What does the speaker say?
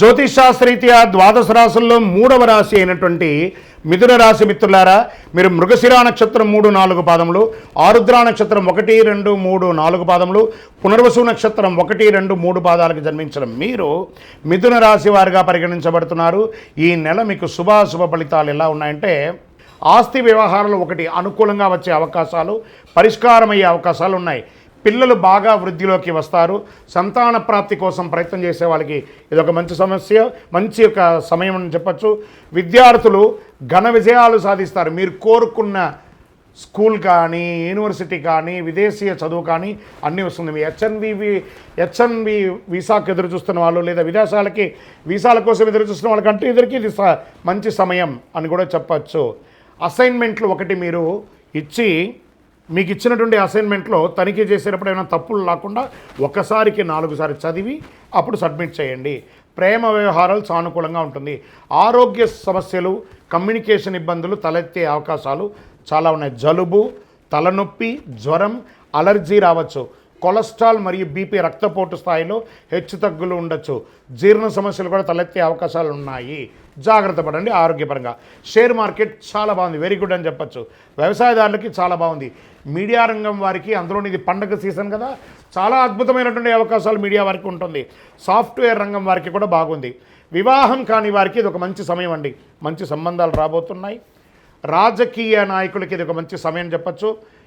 జ్యోతిషాస్త్రీత్యా ద్వాదశ రాశుల్లో మూడవ రాశి అయినటువంటి మిథున రాశి మిత్రులారా మీరు మృగశిరా నక్షత్రం మూడు నాలుగు పాదములు ఆరుద్ర నక్షత్రం ఒకటి రెండు మూడు నాలుగు పాదములు పునర్వసు నక్షత్రం ఒకటి రెండు మూడు పాదాలకు జన్మించిన మీరు మిథున రాశి వారిగా పరిగణించబడుతున్నారు. ఈ నెల మీకు శుభాశుభ ఫలితాలు ఎలా ఉన్నాయంటే ఆస్తి వ్యవహారాలు ఒకటి అనుకూలంగా వచ్చే అవకాశాలు పరిష్కారమయ్యే అవకాశాలు ఉన్నాయి. పిల్లలు బాగా వృద్ధిలోకి వస్తారు. సంతాన ప్రాప్తి కోసం ప్రయత్నం చేసే వాళ్ళకి ఇది ఒక మంచి సమస్య మంచి ఒక సమయం అని చెప్పచ్చు. విద్యార్థులు ఘన విజయాలు సాధిస్తారు. మీరు కోరుకున్న స్కూల్ కానీ యూనివర్సిటీ కానీ విదేశీయ చదువు కానీ అన్నీ వస్తుంది. మీ హెచ్ఎన్వి హెచ్ఎన్వి వీసాకు ఎదురు చూస్తున్న వాళ్ళు లేదా విదేశాలకి వీసాల కోసం ఎదురు చూస్తున్న వాళ్ళకంటే ఇద్దరికి ఇది స- మంచి సమయం అని కూడా చెప్పచ్చు. అసైన్మెంట్లు ఒకటి మీరు ఇచ్చి మీకు ఇచ్చినటువంటి అసైన్మెంట్లో తనిఖీ చేసేటప్పుడు ఏమైనా తప్పులు లేకుండా ఒకసారికి నాలుగుసారి చదివి అప్పుడు సబ్మిట్ చేయండి. ప్రేమ వ్యవహారాలు సానుకూలంగా ఉంటుంది. ఆరోగ్య సమస్యలు కమ్యూనికేషన్ ఇబ్బందులు తలెత్తే అవకాశాలు చాలా ఉన్నాయి. జలుబు తలనొప్పి జ్వరం అలర్జీ రావచ్చు. కొలెస్ట్రాల్ మరియు బీపీ రక్తపోటు స్థాయిలో హెచ్చు తగ్గులు ఉండొచ్చు. జీర్ణ సమస్యలు కూడా తలెత్తే అవకాశాలు ఉన్నాయి జాగ్రత్త పడండి ఆరోగ్యపరంగా. షేర్ మార్కెట్ చాలా బాగుంది. వెరీ గుడ్ అని చెప్పొచ్చు. వ్యవసాయదారులకి చాలా బాగుంది. మీడియా రంగం వారికి అందులోని ఇది పండగ సీజన్ కదా. చాలా అద్భుతమైనటువంటి అవకాశాలు మీడియా వారికి ఉంటుంది. సాఫ్ట్వేర్ రంగం వారికి కూడా బాగుంది. వివాహం కాని వారికి ఇది ఒక మంచి సమయం అండి. మంచి సంబంధాలు రాబోతున్నాయి. రాజకీయ నాయకులకి ఇది ఒక మంచి సమయం చెప్పచ్చు.